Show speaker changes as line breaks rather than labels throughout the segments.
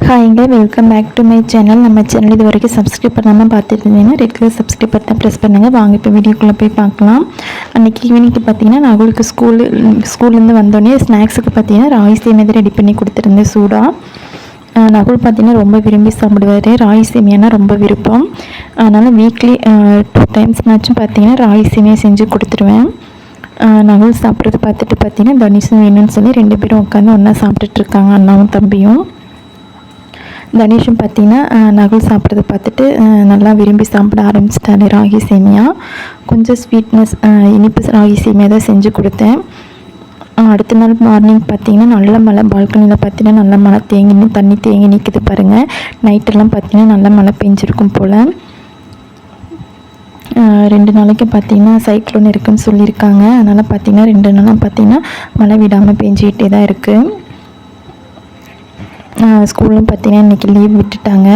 ஹாய்ங்க welcome back to my channel நம்ம channel இது வரைக்கும் சப்ஸ்கிரைப் பண்ணாமல் பார்த்துருந்தீங்கன்னா red colour subscribe button press பண்ணுங்கள் வாங்க இப்போ வீடியோக்குள்ளே போய் பார்க்கலாம். அன்றைக்கி ஈவினிங்க்கு பார்த்தீங்கன்னா நகுலுக்கு ஸ்கூல் ஸ்கூல்லேருந்து வந்தோடனே ஸ்நாக்ஸுக்கு பார்த்தீங்கன்னா ராகி சேமியை ரெடி பண்ணி கொடுத்துருந்தேன் சூடாக அஹ் நகுல் பார்த்தீங்கன்னா ரொம்ப விரும்பி சாப்பிடுவார். ராகி சேமியானா ரொம்ப விருப்பம். அதனால் வீக்லி டூ டைம்ஸ்னாச்சும் பார்த்தீங்கன்னா ராகி சேமியா செஞ்சு கொடுத்துருவேன். அஹ் நகுல் சாப்பிட்றது பார்த்துட்டு பார்த்தீங்கன்னா தனுஷும் வேணும்னு சொல்லி ரெண்டு பேரும் உட்காந்து ஒன்றா சாப்பிட்டுட்டு இருக்காங்க அண்ணாவும் தம்பியும். தனேஷும் பார்த்தீங்கன்னா நகல் சாப்பிட்றத பார்த்துட்டு நல்லா விரும்பி சாப்பிட ஆரம்பிச்சிட்டாரு ராகி சேமியா. கொஞ்சம் ஸ்வீட்னஸ் இனிப்பு ராகி சேமியா தான் செஞ்சு கொடுத்தேன். அடுத்த நாள் மார்னிங் பார்த்தீங்கன்னா நல்ல மழை பால்கனியில் பார்த்தீங்கன்னா நல்ல மழை தேங்கி தண்ணி தேங்கி நிற்கிது பாருங்கள் நைட்டெல்லாம் பார்த்தீங்கன்னா நல்ல மழை பெஞ்சிருக்கும் போல். ரெண்டு நாளைக்கு பார்த்தீங்கன்னா சைக்ளோன் இருக்குன்னு சொல்லியிருக்காங்க. அதனால் பார்த்தீங்கன்னா ரெண்டு நாளாக பார்த்தீங்கன்னா மழை விடாமல் பெஞ்சிக்கிட்டே தான் இருக்குது ஸ்கூலும் பார்த்தீங்கன்னா இன்றைக்கி லீவ் விட்டுட்டாங்க.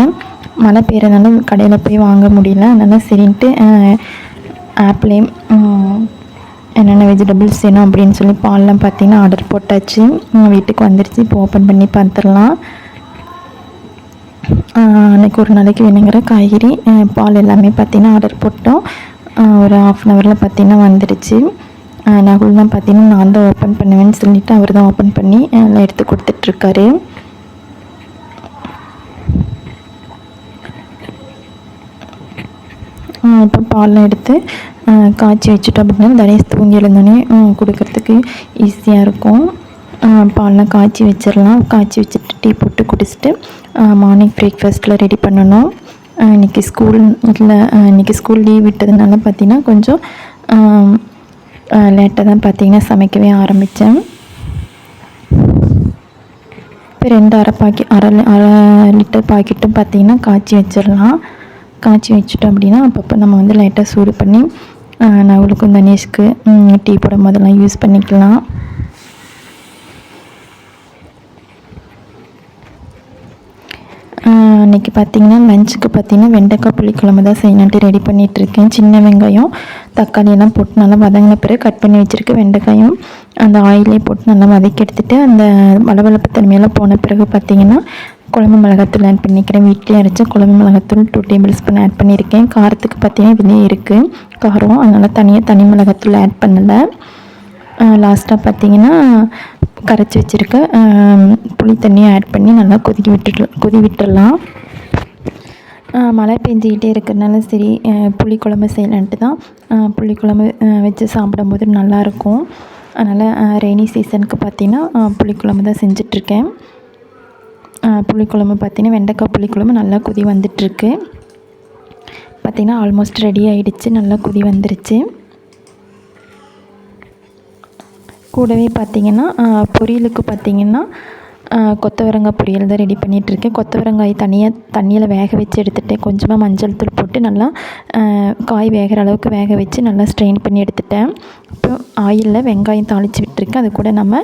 மழை பெய்யறதுனால கடையில் போய் வாங்க முடியல. அதனால் சரின்ட்டு ஆப்லேயும் என்னென்ன வெஜிடபிள்ஸ் வேணும் அப்படின்னு சொல்லி பால்லாம் பார்த்தீங்கன்னா ஆர்டர் போட்டாச்சு. வீட்டுக்கு வந்துருச்சு. இப்போ ஓப்பன் பண்ணி பார்த்துடலாம் அன்றைக்கி ஒரு நாளைக்கு வேணுங்கிற காய்கறி பால் எல்லாமே பார்த்தீங்கன்னா ஆர்டர் போட்டோம். ஒரு ஆஃப் அன் ஹவரில் பார்த்தீங்கன்னா வந்துடுச்சு நகுல் தான் பார்த்தீங்கன்னா நான் தான் ஓப்பன் பண்ணுவேன்னு சொல்லிவிட்டு அவர் தான் ஓப்பன் பண்ணி எல்லாம் எடுத்து கொடுத்துட்ருக்காரு இப்போ பாலெலாம் எடுத்து காய்ச்சி வச்சுட்டோம் அப்படின்னா தனேஷ் தூங்கி எழுந்தோடனே கொடுக்கறதுக்கு ஈஸியாக இருக்கும். பால்லாம் காய்ச்சி வச்சிடலாம். காய்ச்சி வச்சுட்டு டீ போட்டு குடிச்சிட்டு மார்னிங் பிரேக்ஃபாஸ்ட்டில் ரெடி பண்ணணும். இன்றைக்கி இன்னைக்கு ஸ்கூல் இல்லை இன்னைக்கு ஸ்கூல் லீவ் விட்டதுனால பார்த்தீங்கன்னா கொஞ்சம் லேட்டாக தான் பார்த்தீங்கன்னா சமைக்கவே ஆரம்பித்தேன். இப்போ ரெண்டு அரை பாக்கெட் அரை அரை லிட்டர் பாக்கெட்டும் பார்த்தீங்கன்னா காய்ச்சி வச்சிடலாம். காய்ச்சி வச்சுட்டோம் அப்படின்னா அப்பப்போ நம்ம வந்து லைட்டாக சூடு பண்ணி நவலுக்கும் தனேஷ்க்கு டீ போடும் போதெல்லாம் யூஸ் பண்ணிக்கலாம். அன்றைக்கி பார்த்தீங்கன்னா லஞ்சுக்கு பார்த்தீங்கன்னா வெண்டைக்காய் புளிக்குழம்பு தான் செய்யணுன்ட்டு ரெடி பண்ணிகிட்ருக்கேன் சின்ன வெங்காயம் தக்காளி எல்லாம் போட்டு நல்லா வதங்கின பிறகு கட் பண்ணி வச்சுருக்கேன் வெண்டைக்காயும் அந்த ஆயிலே போட்டு நல்லா வதக்கி எடுத்துகிட்டு அந்த வளவளப்பு தன்மையெல்லாம் போன பிறகு பார்த்திங்கன்னா குழம்பு மிளகாத்தூள் ஆட் பண்ணிக்கிறேன். வீட்டிலே அரைச்ச குழம்பு மிளகாத்தூள் டூ டேபிள் ஸ்பூன் ஆட் பண்ணியிருக்கேன். காரத்துக்கு பார்த்தீங்கன்னா இதுலேயே இருக்குது காரம் அதனால் தனியாக தனி மிளகாத்தூள் ஆட் பண்ணலை. லாஸ்ட்டாக பார்த்தீங்கன்னா கரைச்சி வச்சுருக்க புளி தண்ணியை ஆட் பண்ணி நல்லா கொதிக்க விட்டு கொதி விட்டுடலாம். மழை பெஞ்சிக்கிட்டே இருக்கிறதுனால சரி புளி புளிக்குழம்பு செய்யலான்ட்டு தான். புளி புளிக்குழம்பு வச்சு சாப்பிடும்போது நல்லாயிருக்கும் அதனால் ரெய்னி சீசனுக்கு பார்த்தீங்கன்னா புளிக்குழம்பு தான் செஞ்சிட்ருக்கேன் புளிக்குழம்பு பார்த்தீங்கன்னா வெண்டைக்காய் புளிக்குழம்பு நல்லா கொதி வந்துட்டுருக்கு. பார்த்திங்கன்னா ஆல்மோஸ்ட் ரெடி ஆகிடுச்சு நல்லா கொதி வந்துருச்சு. கூடவே பார்த்தீங்கன்னா பொரியலுக்கு பார்த்திங்கன்னா கொத்தவரங்காய் பொரியல் தான் ரெடி பண்ணிகிட்ருக்கேன் கொத்தவரங்காய் தனியாக தண்ணியில் வேக வச்சு எடுத்துட்டேன். கொஞ்சமாக மஞ்சள் தூள் போட்டு நல்லா காய் வேகிற அளவுக்கு வேக வச்சு நல்லா ஸ்ட்ரெயின் பண்ணி எடுத்துட்டேன். அப்புறம் ஆயிலில் வெங்காயம் தாளித்து விட்டுருக்கேன். அது கூட நம்ம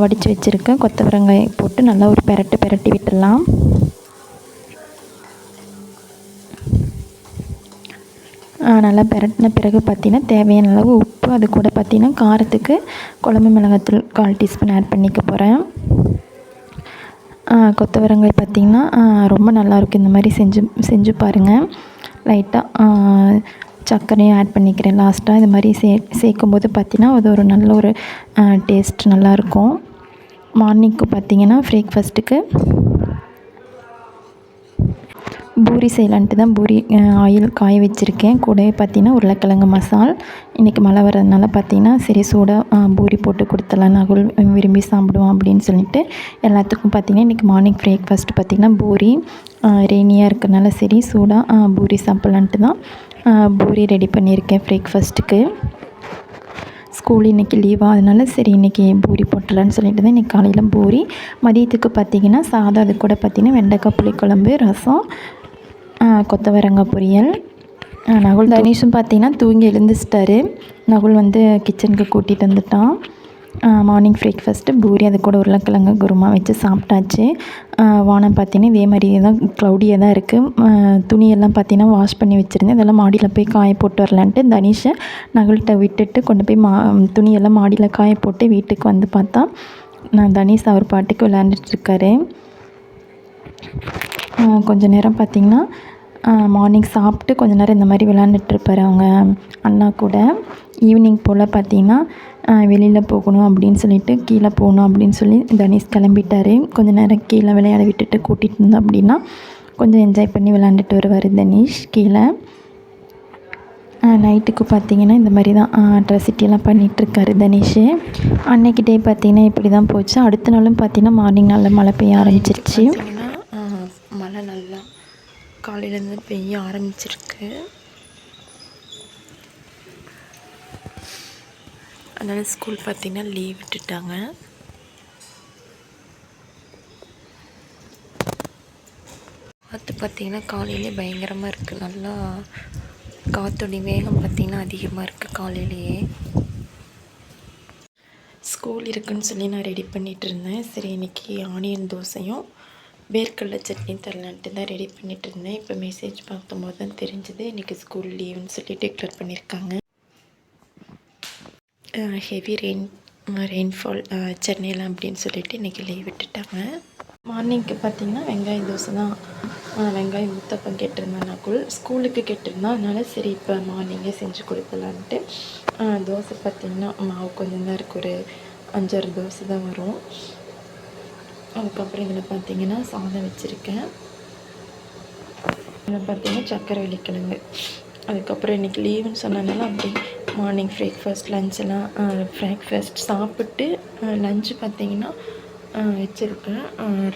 வடித்து வச்சுருக்கேன் கொத்தவரங்காய் போட்டு நல்லா ஒரு பெரட்டு பெரட்டி விட்டுடலாம். நல்லா பிரட்டின பிறகு பார்த்தீங்கன்னா தேவையான அளவு உப்பு அது கூட பார்த்தீங்கன்னா காரத்துக்கு குழம்பு மிளகாத்தூள் கால் டீஸ்பூன் ஆட் பண்ணிக்க போகிறேன் கொத்தவரங்காய் பார்த்திங்கன்னா ரொம்ப நல்லாயிருக்கும் இந்த மாதிரி செஞ்சு செஞ்சு பாருங்கள் லைட்டாக சர்க்கரையும் ஆட் பண்ணிக்கிறேன். லாஸ்ட்டாக இது மாதிரி சே சேர்க்கும்போது பார்த்தீங்கன்னா அது ஒரு நல்ல ஒரு டேஸ்ட் நல்லாயிருக்கும் மார்னிங்க்கு பார்த்தீங்கன்னா பிரேக்ஃபாஸ்ட்டுக்கு பூரி செய்யலான்ட்டு தான் பூரி ஆயில் காய வச்சுருக்கேன். கூடவே பார்த்தீங்கன்னா உருளைக்கிழங்கு மசால். இன்றைக்கி மழை வர்றதுனால பார்த்தீங்கன்னா சரி சூடாக பூரி போட்டு கொடுத்தலாம் நகுல் விரும்பி சாப்பிடுவோம் அப்படின்னு சொல்லிட்டு எல்லாத்துக்கும் பார்த்தீங்கன்னா இன்றைக்கி மார்னிங் பிரேக்ஃபாஸ்ட் பார்த்தீங்கன்னா பூரி ரெய்னியாக இருக்கிறனால சரி சூடாக பூரி சாப்பிட்லான்ட்டு தான். பூரி ரெடி பண்ணியிருக்கேன் பிரேக்ஃபாஸ்ட்டுக்கு ஸ்கூல் இன்றைக்கி லீவாக அதனால சரி இன்றைக்கி பூரி போட்டலான்னு சொல்லிட்டு தான் இன்றைக்கி காலையில் பூரி. மதியத்துக்கு பார்த்தீங்கன்னா சாதம் அது கூட பார்த்தீங்கன்னா வெண்டைக்காய் புளிக்குழம்பு ரசம் கொத்தவரங்காய் பொரியல். நகுல் தனீஷும் பார்த்தீங்கன்னா தூங்கி எழுந்துச்சிட்டாரு நகுல் வந்து கிச்சனுக்கு கூட்டிகிட்டு வந்துட்டான். மார்னிங் பிரேக்ஃபாஸ்ட்டு பூரி அது கூட உருளைக்கிழங்கு குருமா வச்சு சாப்பிட்டாச்சு. வானம் பார்த்தீங்கன்னா இதே மாதிரியே தான் க்ளவுடியாக தான் இருக்குது துணியெல்லாம் பார்த்தீங்கன்னா வாஷ் பண்ணி வச்சுருந்தேன். இதெல்லாம் மாடியில் போய் காய போட்டு வரலான்ட்டு தனிஷை நகல்கிட்ட விட்டுட்டு கொண்டு போய் மா துணியெல்லாம் மாடியில் காய போட்டு வீட்டுக்கு வந்து பார்த்தா நான் தனிஷ் அவர் பாட்டுக்கு விளையாண்டுட்டுருக்காரு கொஞ்ச நேரம் பார்த்திங்கன்னா மார்னிங் சாப்பிட்டு கொஞ்ச நேரம் இந்த மாதிரி விளாண்டுட்ருப்பாரு அவங்க அண்ணா கூட. ஈவினிங் போல் பார்த்திங்கன்னா வெளியில் போகணும் அப்படின்னு சொல்லிட்டு கீழே போகணும் அப்படின்னு சொல்லி தனிஷ் கிளம்பிட்டார். கொஞ்ச நேரம் கீழே விளையாட விட்டுட்டு கூட்டிகிட்டு இருந்தோம் அப்படின்னா கொஞ்சம் என்ஜாய் பண்ணி விளாண்டுட்டு வருவார் தனிஷ் கீழே. நைட்டுக்கு பார்த்தீங்கன்னா இந்த மாதிரி தான் அட்ராசிட்டியெல்லாம் பண்ணிகிட்ருக்காரு தனேஷ். அன்னைக்கு டே இப்படி தான் போச்சு. அடுத்த நாளும் பார்த்திங்கன்னா மார்னிங் நல்லா மழை பெய்ய ஆரம்பிச்சிருச்சு. காலையிலேருந்து பெய்ய ஆரம்பிச்சிருக்கு. அதனால் ஸ்கூல் பார்த்திங்கன்னா லீவ் விட்டுட்டாங்க. காற்று பார்த்திங்கன்னா காலையிலே பயங்கரமாக இருக்குது நல்லா காற்றுடைய வேகம் பார்த்திங்கன்னா அதிகமாக இருக்குது காலையிலேயே. ஸ்கூல் இருக்குன்னு சொல்லி நான் ரெடி பண்ணிகிட்டு இருந்தேன். சரி இன்றைக்கி ஆனியன் தோசையும் வேர்க்கடலை சட்னி தரலான்ட்டு தான் ரெடி பண்ணிகிட்டு இருந்தேன் இப்போ மெசேஜ் பார்க்கும்போது தான் தெரிஞ்சது. இன்றைக்கி ஸ்கூல் லீவுன்னு சொல்லி டிக்ளேர் பண்ணியிருக்காங்க. ஹெவி ரெயின் ரெயின்ஃபால் சென்னையில் அப்படின்னு சொல்லிட்டு இன்றைக்கி லீவ் விட்டுட்டாங்க. மார்னிங்க்கு பார்த்திங்கன்னா வெங்காய தோசை தான். வெங்காயம் ஊத்தப்பம் கேட்டிருந்தேன் நகுல் ஸ்கூலுக்கு கேட்டிருந்தான். அதனால் சரி இப்போ மார்னிங்கே செஞ்சு கொடுக்கலான்ட்டு. தோசை பார்த்திங்கன்னா மாவு கொஞ்சம் தான் இருக்குது ஒரு அஞ்சாறு தோசை தான் வரும். அதுக்கப்புறம் இதில் பார்த்திங்கன்னா சாதம் வச்சுருக்கேன். இதில் பார்த்திங்கன்னா சக்கரை வெள்ளிக்கிழங்கு அதுக்கப்புறம் இன்றைக்கி லீவுன்னு சொன்னதுனால அப்படி மார்னிங் பிரேக்ஃபாஸ்ட் லஞ்செல்லாம் பிரேக்ஃபாஸ்ட் சாப்பிட்டு லஞ்சு பார்த்திங்கன்னா வச்சுருக்கேன்.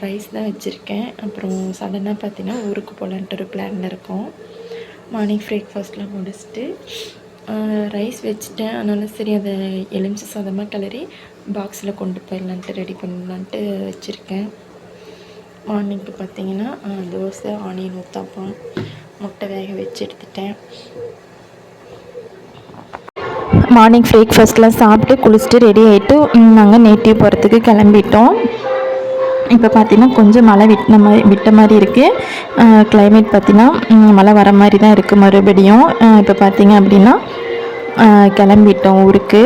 ரைஸ் தான் வச்சுருக்கேன். அப்புறம் சடனாக பார்த்தீங்கன்னா ஊருக்கு போகலான்ட்டு ஒரு பிளானில் இருக்கோம். மார்னிங் பிரேக்ஃபாஸ்ட்லாம் முடிச்சுட்டு ரைஸ் வச்சுட்டேன். அதனால் சரி அதை எலுமிச்சை சாதமாக கிளறி பாக்ஸில் கொண்டு போயிடலான்ட்டு ரெடி பண்ணலான்ட்டு வச்சுருக்கேன். மார்னிங்க்கு பார்த்தீங்கன்னா தோசை ஆனியன் ஊத்தாப்பம் முட்டை வேக வச்சு எடுத்துட்டேன். மார்னிங் பிரேக்ஃபாஸ்ட்லாம் சாப்பிட்டு குளிச்சுட்டு ரெடி ஆகிட்டு நாங்கள் நேட்டிவ் போகிறதுக்கு கிளம்பிட்டோம். இப்போ பார்த்தீங்கன்னா கொஞ்சம் மழை விட்ட மாதிரி விட்ட மாதிரி இருக்குது கிளைமேட் பார்த்திங்கன்னா மழை வர மாதிரி தான் இருக்குது மறுபடியும். இப்போ பார்த்திங்க அப்படின்னா கிளம்பிட்டோம் ஊருக்கு.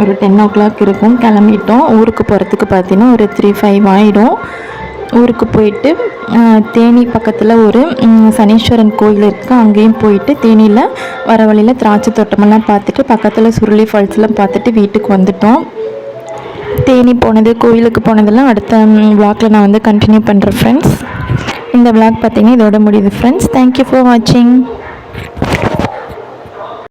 ஒரு டென் ஓ கிளாக் இருக்கும். கிளம்பிட்டோம். ஊருக்கு போகிறதுக்கு பார்த்தீங்கன்னா ஒரு த்ரீ ஃபைவ் ஆகிடும் ஊருக்கு போயிட்டு தேனி பக்கத்தில் ஒரு சனீஸ்வரன் கோயில் இருக்குது அங்கேயும் போயிட்டு தேனியில் வர வழியில் திராட்சை தோட்டமெல்லாம் பார்த்துட்டு பக்கத்தில் சுருளி ஃபால்ஸ்லாம் பார்த்துட்டு வீட்டுக்கு வந்துட்டோம். தேனி போனது கோயிலுக்கு போனதெல்லாம் அடுத்த விளாகில் நான் வந்து கண்டினியூ பண்ணுறேன் ஃப்ரெண்ட்ஸ் இந்த விளாக் பார்த்திங்கன்னா இதோட முடியுது ஃப்ரெண்ட்ஸ் தேங்க்யூ ஃபார் வாட்சிங்